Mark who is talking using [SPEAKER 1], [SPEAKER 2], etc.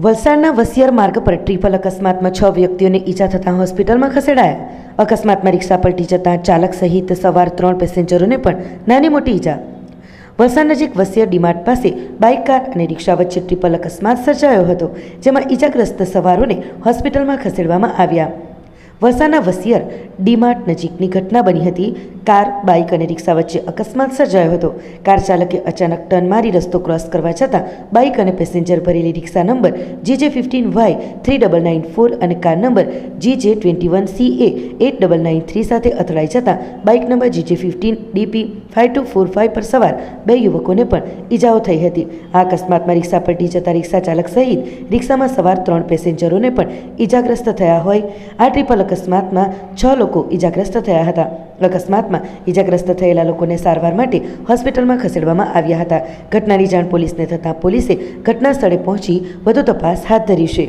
[SPEAKER 1] વલસાડના વસિયર માર્ગ પર ટ્રિપલ અકસ્માતમાં છ વ્યક્તિઓને ઈજા થતાં હોસ્પિટલમાં ખસેડાયા અકસ્માતમાં રિક્ષા પલટી જતાં ચાલક સહિત સવાર ત્રણ પેસેન્જરોને પણ નાની મોટી ઈજા વલસાડ નજીક વસિયર ડીમાર્ટ પાસે બાઇક કાર અને રિક્ષા વચ્ચે ટ્રિપલ અકસ્માત સર્જાયો હતો જેમાં ઈજાગ્રસ્ત સવારોને હોસ્પિટલમાં ખસેડવામાં આવ્યા વલસાડના વસિયર ડીમાર્ટ નજીકની ઘટના બની હતી કાર બાઇક અને રિક્ષા વચ્ચે અકસ્માત સર્જાયો હતો કાર ચાલકે અચાનક ટર્ન મારી રસ્તો ક્રોસ કરવા છતાં બાઇક અને પેસેન્જર ભરેલી રિક્ષા number J J fifteen Y three double nine four અને car number G J twenty one C A eight double nine three સાથે અથડાઈ જતાં bike number J J fifteen D P five ફોર four five સવાર બે યુવકોને પણ ઈજાઓ થઈ હતી આ અકસ્માતમાં રિક્ષા પલટી જતાં રિક્ષા ચાલક સહિત રિક્ષામાં સવાર ત્રણ પેસેન્જરોને પણ ઇજાગ્રસ્ત થયા હોય આ ટ્રિપલ અકસ્માતમાં છ લોકો ઈજાગ્રસ્ત થયા હતા અકસ્માતમાં ઇજાગ્રસ્ત થયેલા લોકોને સારવાર માટે હોસ્પિટલમાં ખસેડવામાં આવ્યા હતા ઘટનાની જાણ પોલીસને થતાં પોલીસે ઘટના સ્થળે પહોંચી વધુ તપાસ હાથ ધરી છે